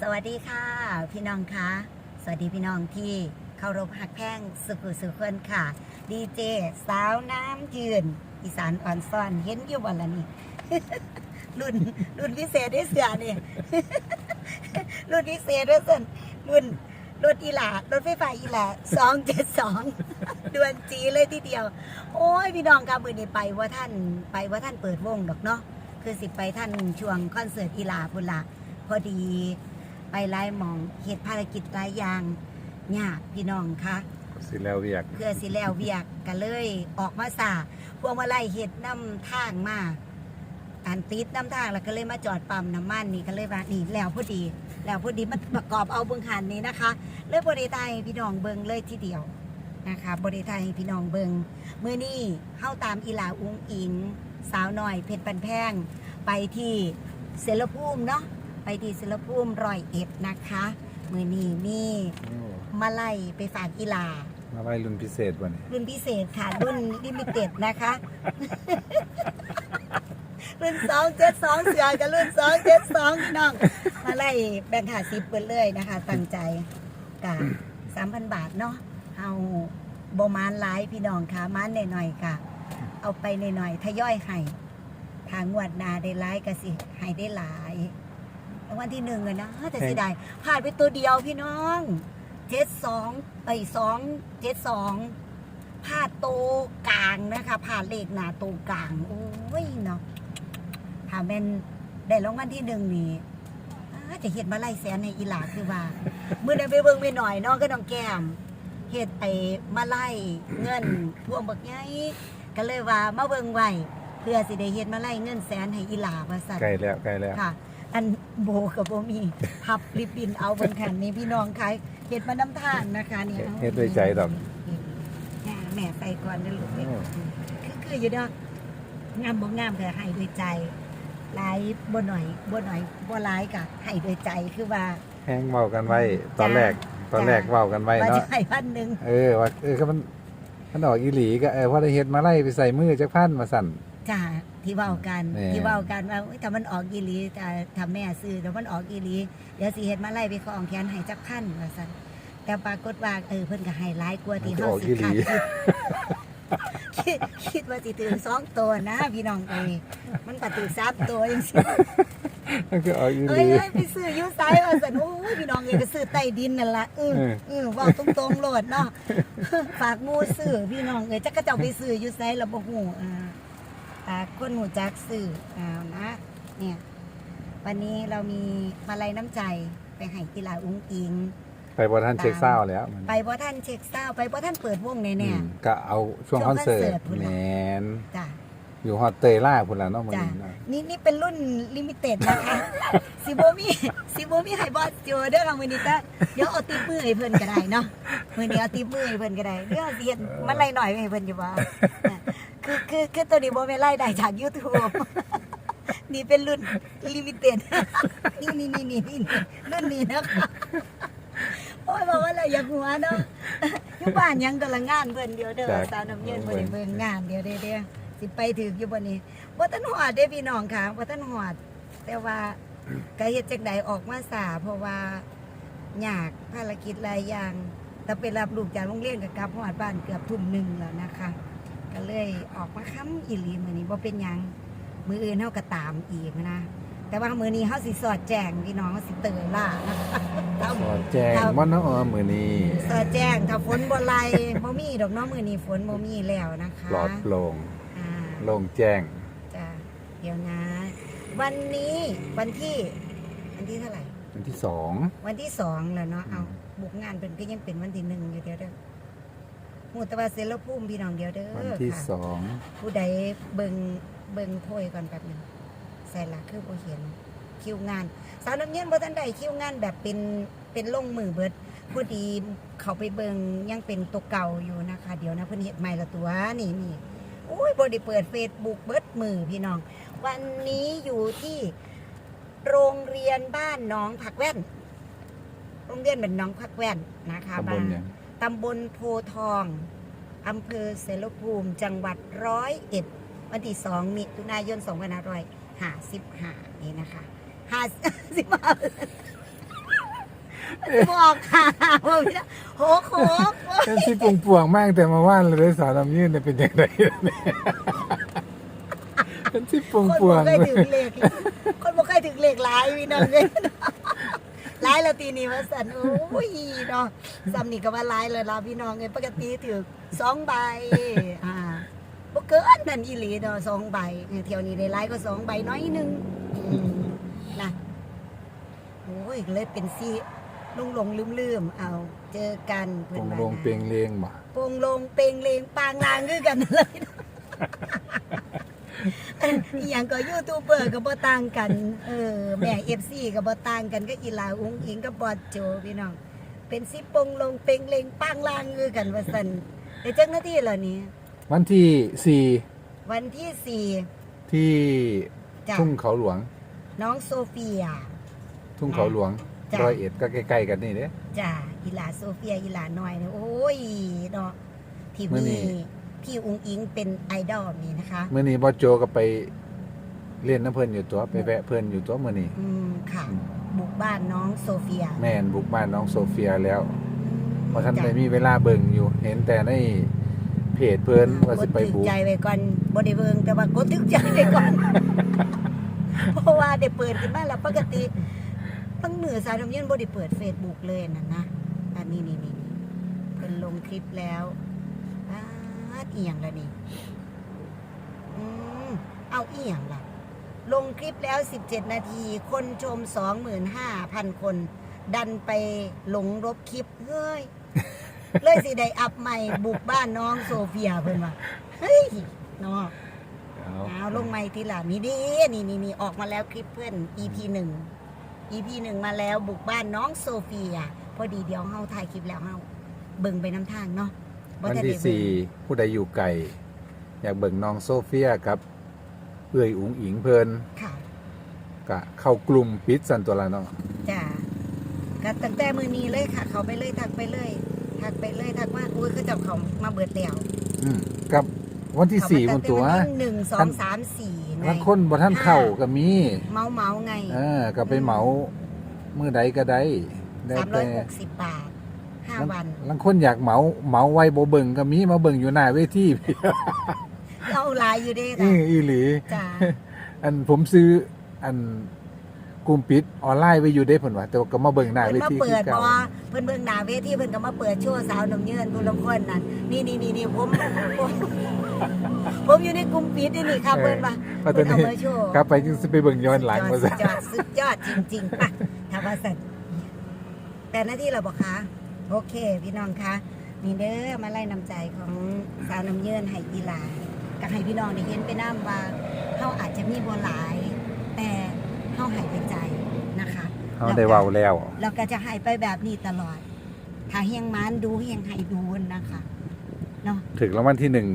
สวัสดีค่ะ พี่น้องคะสวัสดีพี่น้องที่เคารพหักแพงสุขุสุขคนค่ะดีเจสาวน้ำยืน อีสานอ่อนซ่อนเห็นอยู่บ่ละนี่ รุ่นรุ่นพิเศษด้วยเสือนี่ รุ่นพิเศษด้วยส่วนรุ่นรถอีหลารถไฟฟ้าอีหลาสองเจ็ดสองดวนจีเลยทีเดียว โอ้ยพี่น้องครับมือนี้ไปว่าท่านไปว่าท่านเปิดวงดอกเนาะคือสิไปท่านช่วงคอนเสิร์ตอีหลาพุ่นละพอดี ไปไล่หมองเหตุภารกิจหลายอย่างยากพี่น้องคะสิแล้วเวียกเพื่อสิแล้วเวียกกันเลยออกมาสาพวงมาลัยเห็ดน้ำทางมาอันติดน้ำทางแล้วก็เลยมาจอดปั๊มน้ำมันนี่ก็เลยว่านี่แล้วพอดี แล้วพอดีมันประกอบเอาเบื้องหันนี้นะคะ เลยบริไทยพี่น้องเบิงเลยทีเดียวนะคะบริไทยพี่น้องเบิงเมื่อนี้เข้าตามอีหลาอุ้งอิง สาวหน่อยเพชรปันแพงไปที่เซลภูมิเนาะ ไปที่เซลภูมิรอยเอ็ดนะคะ มื่อนี้มีมาไล่ไปฝากอีหลา มาไว้รุ่นพิเศษวันนี้รุ่นพิเศษค่ะ รุ่นลิมิเต็ดนะคะ รุ่นสองเจ็ดสองเสือกับรุ่นสองเจ็ดสองพี่น้อง มาไล่แบ่งหาซิปเปิดเลยนะคะ ตั้งใจกะสามพันบาทเนาะเอาโบมานหลายพี่น้องค่ะมานหน่อยๆค่ะ เอาไปหน่อยๆทยอยให้ทางงวดหนาได้หลายก็สิให้ได้หลายรางวัลที่หนึ่งเลยนะแต่เสียดายพลาดไปตัวเดียวพี่น้องเจ็ดสองไอ้สองเจ็ดสองพลาดโตวกลางนะคะพลาดเลขหนาโตวกลาง โอ้ยเนาะถ้าแม่นได้รางวัลที่หนึ่งนี่อ้าจะเห็ดมาไล่แสนในอีหลาคือว่ามื่อนั้นไปเบิ่งไปหน่อยน้องก็น้องแก้มเฮ็ดไอ้มาไล่เงินพวงบักใหญ่ก็เลยว่ามาเบิ่งไว้เพื่อสิได้เฮ็ดมาไล่เงินแสนให้อีหลาว่าซั่นใกล้แล้วใกล้แล้วค่ะ อันโบกับโบมีพับริบบินเอาเบิ่งคันนี้พี่น้องขายเฮ็ดมาน้ำทานนะคะนี่อาเฮ็ดด้วยใจดอกแม่แม่ใส่ก่อนเด้อลูกเอ้ยโอ้คือคืออยู่ดอกงามบ่งามก็ให้ด้วยใจหลายบ่หน่อยบ่หน่อยบ่หลายก็ให้ด้วยใจคือว่า แห้งเว้ากันไว้ ตอนแรก ตอนแรกเว้ากันไว้ว่าเนาะ จะให้พันหนึ่งเออว่าเออก็มันมันออกอีหลีก็เออพอได้เฮ็ดมาไล่ไปใส่มือจักพันมาสั่น จ้าที่เว้ากันแหม่ ที่เว้ากันว่าอุ๊ยถ้ามันออกอีหลีถ้าถ้าแม่ซื้อถ้ามันออกอีหลีเดี๋ยวสิเฮ็ดมาไล่ไปคล้องแขนให้จักพันว่าซั่นแต่ปรากฏว่าเออเพิ่นก็ให้หลายกว่าที่มันจะเฮาออกสิอีหลีคาดคิดคิดคิดว่าสิถึงสองตัวนะพี่น้องเอ้ยมันก็ถึงสามตัวจังซี่ มันก็ออกอีหเอ้ยลี เอ้ยไปซื้ออยู่ไสว่าซั่นโอ้ยพี่น้องเอ้ยก็ซื้อใต้ดินนั่นล่ะเออเออ เออเว้าตรงๆโลดเนาะฝากหมู่ซื้อพี่น้องเอ้ยจักก็เจ้าไปซื้ออยู่ไสแล้วบ่ฮู้อ่า ตาคนหูจักสื่อเอานะเนี่ยวันนี้เรามีมาลัยน้ำใจไปให้กีฬาอุ้งอิง ไปบ่ทันเช็คเศร้าแล้วมันไปบ่ท่านเช็คเศร้าไปบ่ท่านเปิดวงแน่อืมก็เอาช่วงช่วงคอนเสิร์คอนเสิร์ตตพุ่นแมน่ะนๆจ้ะ อยู่ฮอตเตยล่าพุ่นล่ะเนาะมื้อจ้ะ นี้เนาะนี่นี่เป็นรุ่นลิมิเต็ดนะคะสิโบมีสิโบมีไฮบอสโจเด้อค่ะมื้อนี้จ้ะเดี๋ยวเอาติปมือให้เพิ่นก็ได้เนาะมื้อนี้เอาติปมือให้เพิ่นก็ได้เดี๋ยวสิเฮ็ดมันไล่หน่อยให้เพิ่นอยู่บ่ คือคือคือตัวนี้บ่แม่นไล่ได้จาก YouTube นี่เป็นรุ่นลิมิเต็ดนี่นี่นี่นี่นี่รุ่นนี้นะคะโอ้ยบอกว่าเราอยากหัวเนาะอยู่บ้านยังกำลังงานเพิ่นเดียวเด้อสาวน้ำเย็นบ่ได้เบิ่งงานเดียวเด้อเด้อสิไปถึกอยู่บ่นี้บ่ทันฮอดเด้พี่น้องค่ะบ่ทันฮอด แต่ว่าก็เฮ็ดจังไดออกมาสาเพราะว่ายากภารกิจหลายอย่าง แต่ไปรับลูกจากโรงเรียนก็กลับฮอดบ้านเกือบทุ่มหนึงแล้วนะคะ ก็เลยออกมาค้ำอีหลีมื้อนี้บ่เป็นหยังมื้ออื่นเฮาก็ตามอีกนะ แต่ว่ามื้อนี้เฮาสิสอดแจ้งพี่น้องเฮาสิเตยล่านะคะตามสอดแจ้งบ่เนาะมื้อนี้สอดแจ้งถ้าฝนบ่ไหลบ่มีดอกเน้องมื้อนี้ฝนบ่มีแล้วนะคะปลอดโปร่งอ่าโล่งแจ้งจ้ะเดี๋ยวนะ วันนี้วันที่วันที่เท่าไหร่วันที่สองวันที่สองแล้วเนาะเอาอืมบุกงานเป็นก็ยังเป็นวันที่หนึ่งอยู่เดียวเด้อ หูแตะวันเซลภูมิพี่น้องเดียวเด้อวันที่ค่ะสองผู้ใดเบิงเบิงโพยก่อนแป๊บหนึงใส่ละคือบ่เห็นคิวงาน สาวน้ำเย็นบ่ทันได้คิวงานแบบเป็นเป็นลงมือเบิดพอดีเขาไปเบิงยังเป็นตัวเก่าอยู่นะคะ เดี๋ยวนะเพิ่นเฮ็ดใหม่ละตัวนี่นี่โอ้ยบ่ได้เปิด Facebook เบิดมือพี่น้อง วันนี้อยู่ที่โรงเรียนบ้านหน้องผักแว่น โรงเรียนเป็นหน้องผักแว่นนะคะตำบลบ้านหยัง ตำบลโพทองอำเภอเสรภูมิ จังหวัดร้อยเอ็ดวันที่สองมิถุนายนสองพันห้าร้อยห้าสิบห้านี่นะคะห้าสิบห้าบอกค่ะว่าพี่น้องโหโคกเป็นที่ปวงปวงๆมากแต่มาว่านเลยได้สาวน้ำยืนเนี่ยเป็นยังไงเนี่ยเป็นที่ปวงคนปวบ่งเคยถึงเลขคนบ่เคยถึงเลขหลายพี่น้องเลย หลายแล้วตีนี้ว่าสันโอ้ยเนาะซ้ำนี่ก็ว่าหลายเลยล่ะพี่น้องเอ้ยปกติถือสองใบอ่าบ่เกินนั่นอีหลีเนาะสองใบเที่ยวนี้ได้หลายก็สองใบน้อยหนึงอืมนะโอ้ยเลยเป็นซีลงลงลืมลืมๆเอาเจอกันปเพิ่งนว่าลงนะเปียงเลงบ่โปงลงเปงเลงปางลางคือกันเลย อีหยังก็ยูทูบเบอร์ก็บ่ต่างกัน เออแม่ FC ก็บ่ต่างกันก็อีหลาอุ้งอิงกับบอดโจพี่น้อง เป็นสิปงลงเปงเลงปางลางคือกันว่าซั่นได้จักนาทีแล้วนี่วันที่สี่วันที่ที่4จ้ะทุ่งเขาหลวง น้องโซเฟีย ทุ่งเขาหลวงจ้ะ ร้อยเอ็ดก็ใกล้ๆกันนี่เด้ จ้าอีหลาโซเฟียอีหลาน้อยเนี่ยโอ้ยเนาะที่มื้อมีนี้ พี่อุ้งอิงเป็นไอดอลนี่นะคะ เมื่อนี้บอสโจก็ไปเล่นน้ำเพลินอยู่ตัวไปแวะเพลินอยู่ตัวเมื่อนี้ อืมค่ะบุกบ้านน้องโซเฟียแม่นบุกบ้านน้องโซเฟียแล้วเพราะท่านจ้ะได้มีเวลาเบิ่งอยู่ เห็นแต่ในเพจเพิ่นว่าสิไปกดบุถึกกใจไว้ก่อนบ่ได้เบิ่งแต่ว่ากดถึกใจไว้ก่อน เพราะว่าได้เปิดขึ้นมาแล้วปกติตั้งมือสาวน้ำเย็นบ่ได้เปิด Facebook เลยนั่นนะอันนี้นี่นี่นี่เพิ่นลงคลิปแล้ว อาดอีหยังล่ะนี่อืมเอาอีหยังล่ะ ลงคลิปแล้ว 17 นาที คนชม 25,000 คน ดันไปหลงรบคลิป เฮ้ย เลยสิได้อัพใหม่ บุกบ้านน้องโซเฟียเพิ่นว่าเฮ้ยเนาะเอาเอาลงใหม่ทีหลังนี่ดินี่นี่นี่ออกมาแล้วคลิปเพื่อน EP หนึ่ง EP หนึ่งมาแล้วบุกบ้านน้องโซเฟีย พอดีเดี๋ยวเฮาถ่ายคลิปแล้วเฮาเบิ่งไปน้ำทางเนาะบ่ วันทันที่ได้เบิ่งสี่ผู้ใดอยู่ไกลอยากเบิ่งน้องโซเฟียกับเอื้อยอุ๋งอิงเพลินค่ะกะเข้ากลุ่มปิดสันตัวละเนาะจ้าก็ตั้งแต่มือนี้เลยค่ะ เขาไปเลยทักไปเลยทักไปเลยทักว่าอุ้ยเขาจับเขามาเบิดแล้วอืมกับวันที่สี่เขาบมานตั้งตัวแต่นที่หนึ่งสองสามสี่ไงบางคนบ่ท่านเข้าก็มี เมาเมาๆไง เออก็ไปเหมามื้อใดก็ได้ได้สามร้อแต่ยหกสิบบาท ห้าวันบางคนอยากเหมาเหมาไว้บ่เบิ่งก็มีมาเบิ่งอยู่หน้าเวทีพี่เอาหลายอยู่เด้อีค่ะ อีหลีจ้าอันผมซื้ออันกลุ่มปิดออนไลน์ไว้อยู่ได้ผลว่าแต่ว่าก็มาเบิ่งหน้าเพิ่เวนมาทีเปิคือดเก่าบอเพิ่นเบิ่งหน้าเวทีเพิ่นก็มาเปิดโชว์สาวน้ำเยืนผู้ลางคนนั่นนี่นี่นี่นี่ผมผมผมอยู่ในกลุ่มปิดนี่นี่ครับเพิ่นว่าว่าตอเพิ่นนเอานี้มาโชว์กลับไปจึงสิไปเบิ่งย้อนหลังมาสุซะดยอดสุดยอดจริงๆป่ะถ้าว่าสั่นแต่หน้าที่เราบอกคะ โอเค พี่น้องคะนี่เด้อมาไล่น้ำใจของสาวน้ำเยืนให้กีฬาก็ให้พี่น้องได้เห็นไปน้ำว่าเขาอาจจะมีบ่หลาย แต่เขาให้ไปใจนะคะเฮาได้เว้าแล้ว เราก็จะให้ไปแบบนี้ตลอด ถ้าเฮียงมานดูเฮียงให้ดูนะคะเนาะถึงรางวัลที่หนึ่ง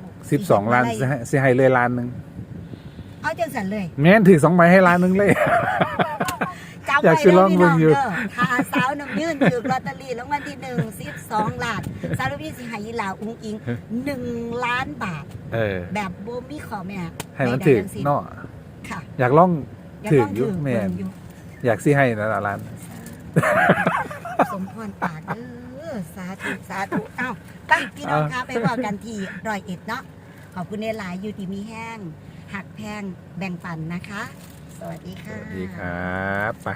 12ล้านสิให้สิให้เลยล้านหนึงเอาจังสันเลยแม่นถึง2ใบให้ล้านหนึงเลยจำอยากไว้สิเด้ลอองพี่เบิ่น้องงอยู่เด้อถ้าสาวน้ำ ยื่นถือลอตเตอรี่รางวัลที่หนึ่งสิบสองล้านสาวน้ำยื่นสิให้ยีหลาอุ้งอิงหนึ่งล้านบาท เออ แบบโบมีขอแม่ให้มันถึงใดๆทั้งสิ้เนาะค่ะ อยากลองอยากถึลงองอยู่ถือแม่นเบิ่งอยู่อยากสิให้นะล้าน สมพรปากเด้อสาธุสาธุเอ้าตั้งพี่น้องคะไปว่ากันที่ร้อยเอ็ดเนาะขอบคุณในหลายอยู่ที่มีแห้งหักแพงแบ่งปันนะคะ สวัสดีค่ะ สวัสดีครับไป